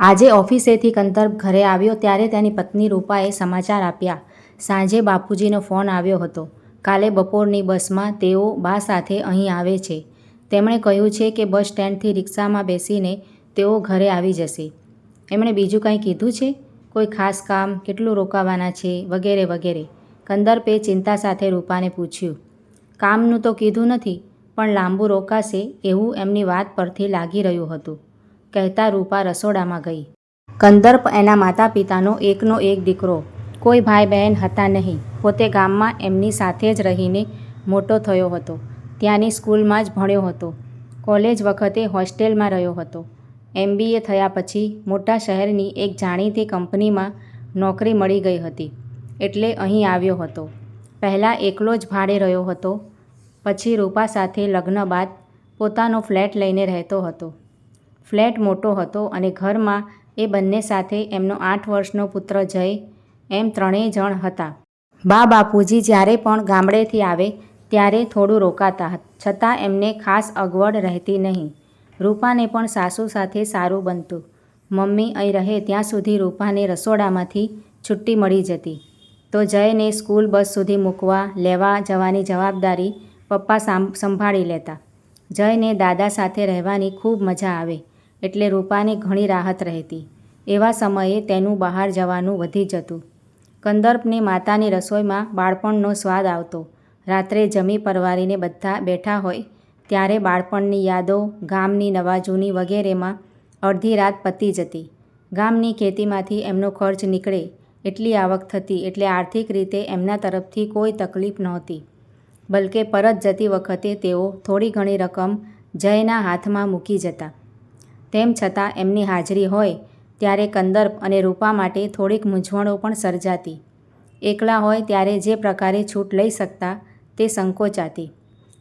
આજે ઓફિસેથી કંદર્પ ઘરે આવ્યો ત્યારે તેની પત્ની રૂપાએ સમાચાર આપ્યા. સાંજે બાપુજીનો ફોન આવ્યો હતો. કાલે બપોરની બસમાં તેઓ બા સાથે અહીં આવે છે. તેમણે કહ્યું છે કે બસ સ્ટેન્ડથી રિક્ષામાં બેસીને તેઓ ઘરે આવી જશે. એમણે બીજું કંઈ કીધું છે? કોઈ ખાસ કામ? કેટલું રોકાવાના છે? વગેરે વગેરે. કંદર્પે ચિંતા સાથે રૂપાને પૂછ્યું. કામનું તો કીધું નથી, પણ લાંબુ રોકાશે એવું એમની વાત પરથી લાગી રહ્યું હતું. કહેતા રૂપા રસોડામાં ગઈ. કંદર્પ એના માતા પિતાનો એકનો એક દીકરો. કોઈ ભાઈ બહેન હતા નહીં. પોતે ગામમાં એમની સાથે જ રહીને મોટો થયો હતો. ત્યાંની સ્કૂલમાં જ ભણ્યો હતો. કોલેજ વખતે હોસ્ટેલમાં રહ્યો હતો. એમબીએ થયા પછી મોટા શહેરની એક જાણીતી કંપનીમાં નોકરી મળી ગઈ હતી. એટલે અહીં આવ્યો હતો. પહેલાં એકલો જ ભાડે રહ્યો હતો. પછી રૂપા સાથે લગ્ન બાદ પોતાનો ફ્લેટ લઈને રહેતો હતો. ફ્લેટ મોટો હતો અને ઘરમાં એ બંને સાથે એમનો આઠ વર્ષનો પુત્ર જય એમ ત્રણેય જણ હતા. બા બાપુજી જ્યારે પણ ગામડેથી આવે ત્યારે થોડું રોકાતા છતાં એમને ખાસ અગવડ રહેતી નહીં. રૂપાને પણ સાસુ સાથે સારું બનતું. મમ્મી અહીં રહે ત્યાં સુધી રૂપાને રસોડામાંથી છુટ્ટી મળી જતી. તો જયને સ્કૂલ બસ સુધી મૂકવા, લેવા જવાની જવાબદારી પપ્પા સાંભ સંભાળી લેતા. જયને દાદા સાથે રહેવાની ખૂબ મજા આવે. એટલે રૂપાને ઘણી રાહત રહેતી. એવા સમયે તેનું બહાર જવાનું વધી જતું. કંદર્પને માતાની રસોઈમાં બાળપણનો સ્વાદ આવતો. રાત્રે જમી પરવારીને બધા બેઠા હોય, ત્યારે બાળપણની યાદો ગામની નવાજૂની વગેરેમાં અડધી રાત પતી જતી. ગામની ખેતીમાંથી એમનો ખર્ચ નીકળે, એટલી આવક થતી એટલે આર્થિક રીતે એમના તરફથી કોઈ તકલીફ નહોતી. બલકે પરત જતી વખતે તેઓ થોડી ઘણી રકમ જયના હાથમાં મૂકી જતા. તેમ છતાં એમની હાજરી હોય, ત્યારે કંદર્પ અને રૂપા માટે થોડીક મૂંઝવણો પણ સર્જાતી. એકલા હોય ત્યારે જે પ્રકારે છૂટ લઈ શકતા, તે સંકોચાતી.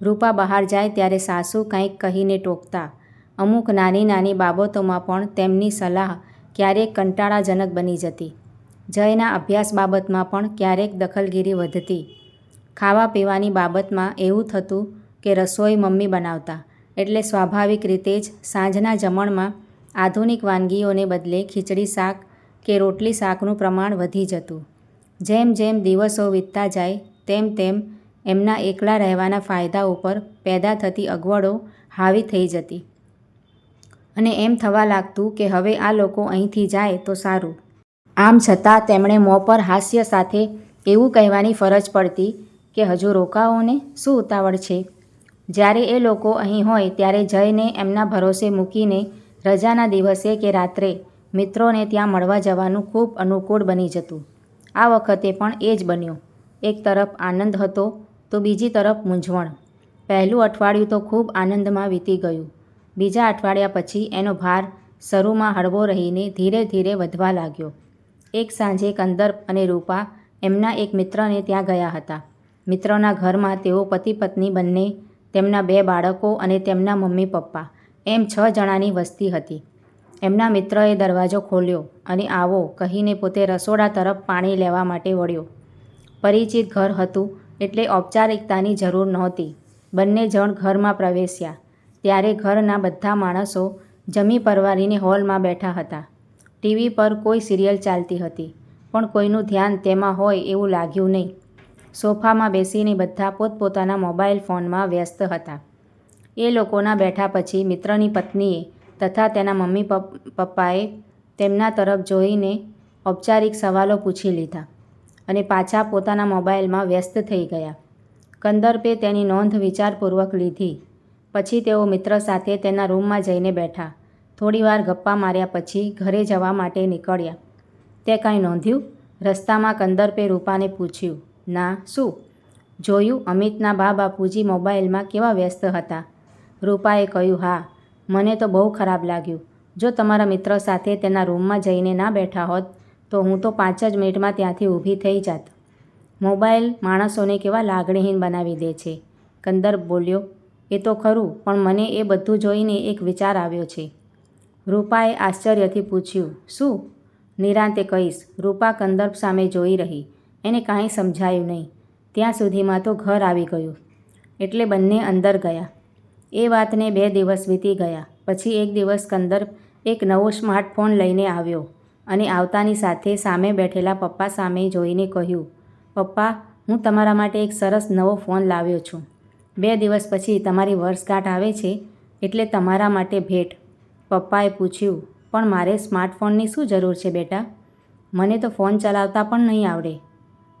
રૂપા બહાર જાય ત્યારે સાસુ કંઈક કહીને ટોકતા. અમુક નાની નાની બાબતોમાં પણ તેમની સલાહ ક્યારેક કંટાળાજનક બની જતી. જયના અભ્યાસ બાબતમાં પણ ક્યારેક દખલગીરી વધતી. ખાવા પીવાની બાબતમાં એવું થતું કે રસોઈ મમ્મી બનાવતા. એટલે સ્વાભાવિક રીતે જ સાંજના જમણમાં આધુનિક વાનગીઓને બદલે ખીચડી શાક કે રોટલી શાકનું પ્રમાણ વધી જતું. જેમ જેમ દિવસો વીતતા જાય, તેમ તેમ એમના એકલા રહેવાના ફાયદા ઉપર પેદા થતી અગવડો હાવી થઈ જતી. અને એમ થવા લાગતું કે હવે આ લોકો અહીંથી જાય તો સારું. આમ છતાં તેમણે મોં પર હાસ્ય સાથે એવું કહેવાની ફરજ પડતી કે હજુ રોકાઓને શું ઉતાવળ છે? જ્યારે એ લોકો અહીં હોય ત્યારે જયને એમના ભરોસે મૂકીને રજાના દિવસે કે રાત્રે મિત્રોને ત્યાં મળવા જવાનું ખૂબ અનુકૂળ બની જતું. આ વખતે પણ એ જ બન્યું. એક તરફ આનંદ હતો તો બીજી તરફ મૂંઝવણ. પહેલું અઠવાડિયું તો ખૂબ આનંદમાં વીતી ગયું. બીજા અઠવાડિયા પછી એનો ભાર શરૂમાં હળવો રહીને ધીરે ધીરે વધવા લાગ્યો. એક સાંજે કંદર્પ અને રૂપા એમના એક મિત્રને ત્યાં ગયા હતા. મિત્રોના ઘરમાં તેઓ પતિ પત્ની બંને તેમના બે બાળકો અને તેમના મમ્મી પપ્પા. એમ છ જણાની વસ્તી હતી. એમના મિત્રએ દરવાજો ખોલ્યો અને આવો કહીને પોતે રસોડા તરફ પાણી લેવા માટે વળ્યો. પરિચિત ઘર હતું એટલે ઔપચારિકતાની જરૂર નહોતી. બંને જણ ઘરમાં પ્રવેશ્યા. ત્યારે ઘરના બધા માણસો જમી પરવારીને હોલમાં બેઠા હતા. ટીવી પર કોઈ સિરિયલ ચાલતી હતી, પણ કોઈનું ધ્યાન તેમાં હોય એવું લાગ્યું નહીં. સોફામાં બેસીને બધા પોતપોતાના મોબાઈલ ફોનમાં વ્યસ્ત હતા. એ લોકોના બેઠા પછી મિત્રની પત્નીએ તથા તેના મમ્મી પપ્પાએ તેમના તરફ જોઈને ઔપચારિક સવાલો પૂછી લીધા અને પાછા પોતાના મોબાઈલમાં વ્યસ્ત થઈ ગયા. કંદર્પે તેની નોંધ વિચારપૂર્વક લીધી. પછી તેઓ મિત્ર સાથે તેના રૂમમાં જઈને બેઠા. થોડીવાર ગપ્પા માર્યા પછી ઘરે જવા માટે નીકળ્યા. તે કાંઈ નોંધ્યું? રસ્તામાં કંદર્પે રૂપાને પૂછ્યું. ના, શું? જોયું? અમિતના બા બાપુજી મોબાઈલમાં કેવા વ્યસ્ત હતા. રૂપાએ કહ્યું, હા, મને તો બહુ ખરાબ લાગ્યું. જો તમારા મિત્ર સાથે તેના રૂમમાં જઈને ના બેઠા હોત, તો હું તો પાંચ જ મિનિટમાં ત્યાંથી ઊભી થઈ જાત. મોબાઈલ માણસોને કેવા લાગણીહીન બનાવી દે છે. કંદર્પ બોલ્યો, એ તો ખરું, પણ મને એ બધું જોઈને એક વિચાર આવ્યો છે. રૂપાએ આશ્ચર્યથી પૂછ્યું, શું? નિરાંતે કહીશ. રૂપા કંદર્પ સામે જોઈ રહી. એને કાંઈ સમજાયું નહીં. ત્યાં સુધીમાં તો ઘર આવી ગયું. એટલે બંને અંદર ગયા. એ વાતને બે દિવસ વીતી ગયા. પછી એક દિવસ કંદર એક નવો સ્માર્ટફોન લઈને આવ્યો અને આવતાની સાથે સામે બેઠેલા પપ્પા સામે જોઈને કહ્યું, પપ્પા, હું તમારા માટે એક સરસ નવો ફોન લાવ્યો છું. બે દિવસ પછી તમારી વર્ષગાંઠ આવે છે, એટલે તમારા માટે ભેટ. પપ્પાએ પૂછ્યું, પણ મારે સ્માર્ટફોનની શું જરૂર છે બેટા? મને તો ફોન ચલાવતા પણ નહીં આવડે.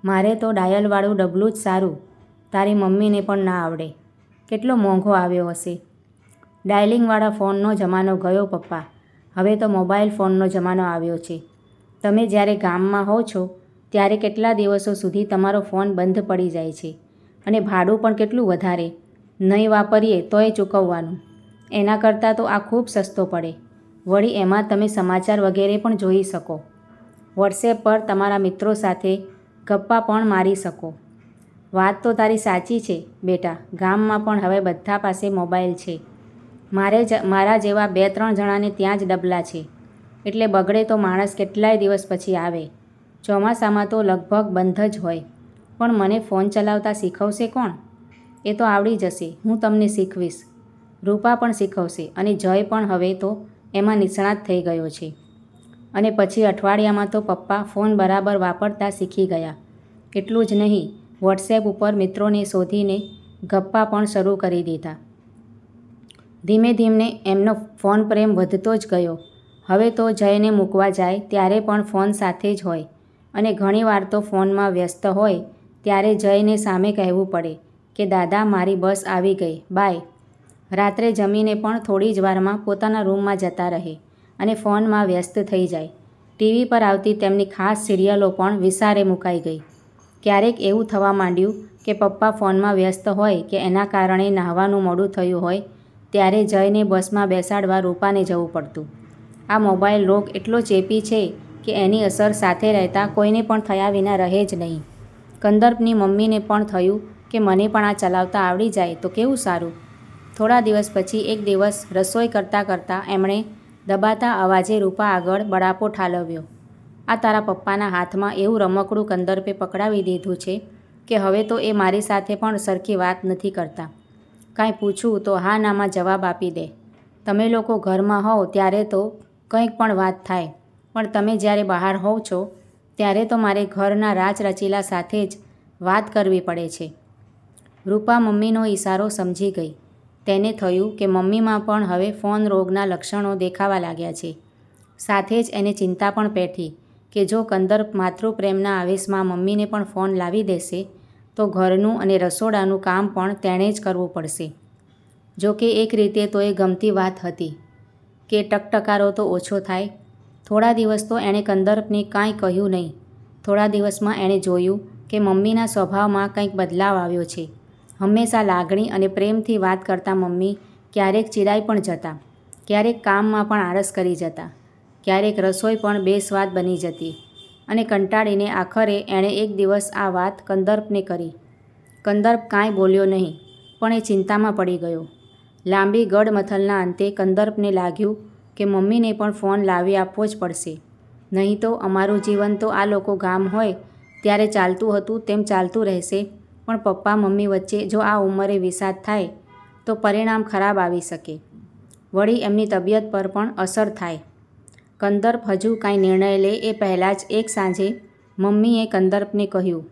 મારે તો ડાયલવાળું ડબલું જ સારું. તારી મમ્મીને પણ ના આવડે. કેટલો મોંઘો આવ્યો હશે. ડાયલિંગવાળા ફોનનો જમાનો ગયો પપ્પા. હવે તો મોબાઈલ ફોનનો જમાનો આવ્યો છે. તમે જ્યારે ગામમાં હો છો, ત્યારે કેટલા દિવસો સુધી તમારો ફોન બંધ પડી જાય છે અને ભાડું પણ કેટલું વધારે. નહીં વાપરીએ તોય ચૂકવવાનું. એના કરતાં તો આ ખૂબ સસ્તો પડે. વળી એમાં તમે સમાચાર વગેરે પણ જોઈ શકો. વોટ્સએપ પર તમારા મિત્રો સાથે ગપ્પા પણ મારી શકો. વાત તો તારી સાચી છે, બેટા. ગામમાં પણ હવે બધા પાસે મોબાઈલ છે. મારે જ, મારા જેવા બે ત્રણ જણાને ત્યાં જ ડબલા છે. એટલે બગડે તો માણસ કેટલાય દિવસ પછી આવે. ચોમાસામાં તો લગભગ બંધ જ હોય. પણ મને ફોન ચલાવતા શીખવશે કોણ? એ તો આવડી જશે. હું તમને શીખવીશ. રૂપા પણ શીખવશે અને જય પણ હવે તો એમાં નિષ્ણાત થઈ ગયો છે. અને પછી અઠવાડિયામાં તો પપ્પા ફોન બરાબર વાપરતા શીખી ગયા. એટલું જ નહીં, વોટ્સએપ ઉપર મિત્રોને શોધીને ગપ્પા પણ શરૂ કરી દીધા. ધીમે ધીમે એમનો ફોન પ્રેમ વધતો જ ગયો. હવે તો જયને મૂકવા જાય ત્યારે પણ ફોન સાથે જ હોય. અને ઘણીવાર તો ફોનમાં વ્યસ્ત હોય ત્યારે જયને સામે કહેવું પડે કે, દાદા, મારી બસ આવી ગઈ. બાય. રાત્રે જમીને પણ થોડી જ વારમાં પોતાના રૂમમાં જતા રહે. અને ફોનમાં વ્યસ્ત થઈ જાય. ટીવી પર આવતી તેમની ખાસ સિરિયલો પણ વિસારે મુકાઈ ગઈ. ક્યારેક એવું થવા માંડ્યું કે પપ્પા ફોનમાં વ્યસ્ત હોય કે એના કારણે નાહવાનું મોડું થયું હોય, ત્યારે જઈને બસમાં બેસાડવા રૂપાને જવું પડતું. આ મોબાઈલ રોગ એટલો ચેપી છે કે એની અસર સાથે રહેતા કોઈને પણ થયા વિના રહે જ નહીં. કંદર્પની મમ્મીને પણ થયું કે મને પણ આ ચલાવતા આવડી જાય તો કેવું સારું? થોડા દિવસ પછી એક દિવસ રસોઈ કરતાં કરતાં એમણે દબાતા અવાજે રૂપા આગળ બળાપો ઠાલવ્યો. આ તારા પપ્પાના હાથમાં એવું રમકડું કંદર્પે પકડાવી દીધું છે કે હવે તો એ મારી સાથે પણ સરખી વાત નથી કરતા. કાંઈ પૂછું તો હા નામાં જવાબ આપી દે. તમે લોકો ઘરમાં હોવ ત્યારે તો કંઈક પણ વાત થાય. પણ તમે જ્યારે બહાર હોવ છો, ત્યારે તો મારે ઘરના રાચ રચીલા સાથે જ વાત કરવી પડે છે. રૂપા મમ્મીનો ઈશારો સમજી ગઈ. તેને થયું કે મમ્મીમાં પણ હવે ફોન રોગના લક્ષણો દેખાવા લાગ્યા છે. સાથે જ એને ચિંતા પણ પેઠી કે જો કંદર માતૃપ્રેમના આવેશમાં મમ્મીને પણ ફોન લાવી દેશે, તો ઘરનું અને રસોડાનું કામ પણ તેણે જ કરવું પડશે. જો કે એક રીતે તો એ ગમતી વાત હતી કે ટકટકારો તો ઓછો થાય. થોડા દિવસ તો એણે કંદર્પને કાંઈ કહ્યું નહીં. થોડા દિવસમાં એણે જોયું કે મમ્મીના સ્વભાવમાં કંઈક બદલાવ આવ્યો છે. હંમેશા લાગણી અને પ્રેમથી વાત કરતા મમ્મી ક્યારેક ચિડાઈ પણ જતા, ક્યારેક કામમાં પણ આળસ કરી જતા, ક્યારેક રસોઈ પણ બેસ્વાદ બની જતી અને કંટાળીને આખરે એણે એક દિવસ આ વાત કંદર્પને કરી. કંદર્પ કાંઈ બોલ્યો નહીં, પણ એ ચિંતામાં પડી ગયો. લાંબી ગડમથલના અંતે કંદર્પને લાગ્યું કે મમ્મીને પણ ફોન લાવી આપવો જ પડશે. નહીં તો અમારું જીવન તો આ લોકો ગામ હોય, ત્યારે ચાલતું હતું તેમ ચાલતું રહેશે. પણ પપ્પા, મમ્મી વચ્ચે જો આ ઉંમરે વિષાદ થાય, તો પરિણામ ખરાબ આવી શકે. વળી એમની તબિયત પર પણ અસર થાય. કંદર્પ હજુ કાંઈ નિર્ણય લે એ પહેલાં જ એક સાંજે મમ્મીએ કંદર્પને કહ્યું,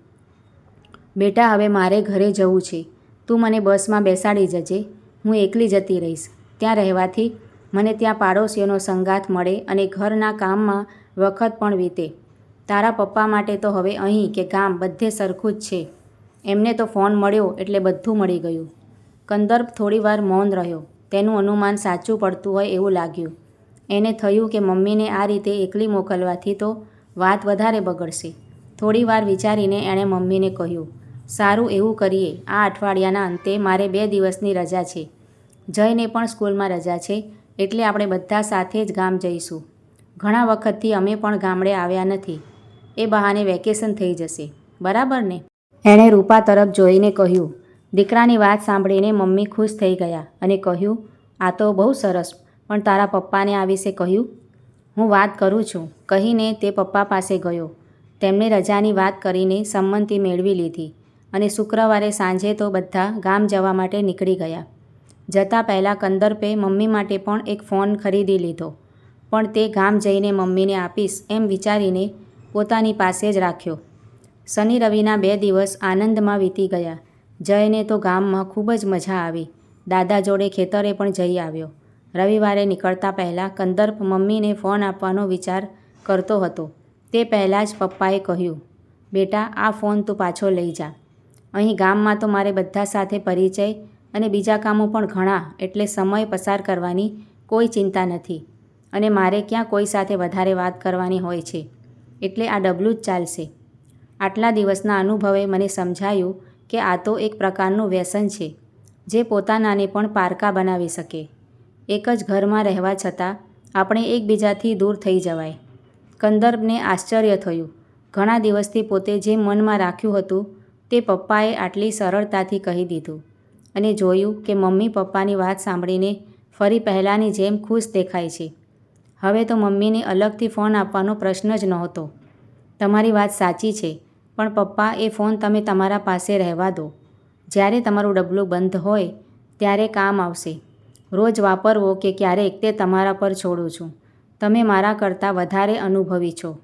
બેટા, હવે મારે ઘરે જવું છે. તું મને બસમાં બેસાડી જજે. હું એકલી જતી રહીશ. ત્યાં રહેવાથી મને ત્યાં પાડોશીઓનો સંગાથ મળે અને ઘરના કામમાં વખત પણ વીતે. તારા પપ્પા માટે તો હવે અહીં કે ગામ બધે સરખું જ છે. એમને તો ફોન મળ્યો એટલે બધું મળી ગયું. કંદર્પ થોડીવાર મૌન રહ્યો. તેનું અનુમાન સાચું પડતું હોય એવું લાગ્યું. એને થયું કે મમ્મીને આ રીતે એકલી મોકલવાથી તો વાત વધારે બગડશે. થોડીવાર વિચારીને એણે મમ્મીને કહ્યું, સારું એવું કરીએ. આ અઠવાડિયાના અંતે મારે બે દિવસની રજા છે. જયને પણ સ્કૂલમાં રજા છે, એટલે આપણે બધા સાથે જ ગામ જઈશું. ઘણા વખતથી અમે પણ ગામડે આવ્યા નથી. એ બહાને વેકેશન થઈ જશે. બરાબર ને? એણે રૂપા તરફ જોઈને કહ્યું, દીકરાની વાત સાંભળીને મમ્મી ખુશ થઈ ગયા અને કહ્યું, આ તો બહુ સરસ, પણ તારા પપ્પાને આ વિશે કહ્યું? હું વાત કરું છું. કહીને તે પપ્પા પાસે ગયો. તેમણે રજાની વાત કરીને સંમતિ મેળવી લીધી અને શુક્રવારે સાંજે તો બધા ગામ જવા માટે નીકળી ગયા. જતાં પહેલાં કંદર્પે મમ્મી માટે પણ એક ફોન ખરીદી લીધો, પણ તે ગામ જઈને મમ્મીને આપીશ એમ વિચારીને પોતાની પાસે જ રાખ્યો. શનિ રવિના બે દિવસ આનંદમાં વીતી ગયા. જયને તો ગામમાં ખૂબ જ મજા આવી. દાદા જોડે ખેતરે પણ જઈ આવ્યો. રવિવારે નીકળતા પહેલાં કંદર્પ મમ્મીને ફોન આપવાનો વિચાર કરતો હતો. તે પહેલાં જ પપ્પાએ કહ્યું, બેટા, આ ફોન તું પાછો લઈ જા. અહીં ગામમાં તો મારે બધા સાથે પરિચય અને બીજા કામો પણ ઘણા, એટલે સમય પસાર કરવાની કોઈ ચિંતા નથી. અને મારે ક્યાં કોઈ સાથે વધારે વાત કરવાની હોય છે. એટલે આ ડબલું જ ચાલશે. આટલા દિવસના અનુભવે મને સમજાયું કે આ તો એક પ્રકારનું વ્યસન છે, જે પોતાનાને પણ પારકા બનાવી શકે. એક જ ઘરમાં રહેવા છતાં આપણે એકબીજાથી દૂર થઈ જવાય. કંદર્પને આશ્ચર્ય થયું. ઘણા દિવસથી પોતે જે મનમાં રાખ્યું હતું તે પપ્પાએ આટલી સરળતાથી કહી દીધું અને જોયું કે મમ્મી પપ્પાની વાત સાંભળીને ફરી પહેલાંની જેમ ખુશ દેખાય છે. હવે તો મમ્મીને અલગથી ફોન આપવાનો પ્રશ્ન જ નહોતો. તમારી વાત સાચી છે. પણ પપ્પા, એ ફોન તમે તમારા પાસે રહેવા દો. જ્યારે તમારું ડબલું બંધ હોય, ત્યારે કામ આવશે. રોજ વાપરવો કે ક્યારેક તે તમારા પર છોડું છું. તમે મારા કરતાં વધારે અનુભવી છો.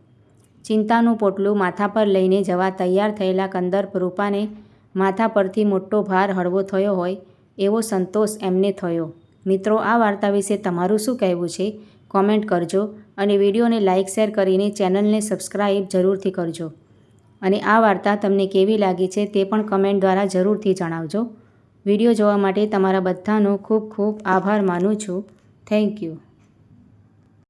ચિંતાનું પોટલું માથા પર લઈને જવા તૈયાર થયેલા કંદર્પ રૂપાને માથા પરથી મોટો ભાર હળવો થયો હોય, એવો સંતોષ એમને થયો. મિત્રો, આ વાર્તા વિશે તમારું શું કહેવું છે? કોમેન્ટ કરજો અને વિડીયોને લાઇક શેર કરીને ચેનલને સબસ્ક્રાઈબ જરૂરથી કરજો. અને આ વાર્તા તમને કેવી લાગી છે તે પણ કમેન્ટ દ્વારા જરૂરથી જણાવજો. વીડિયો જોવા માટે તમારા બધાનો ખૂબ ખૂબ આભાર માનું છું. Thank you.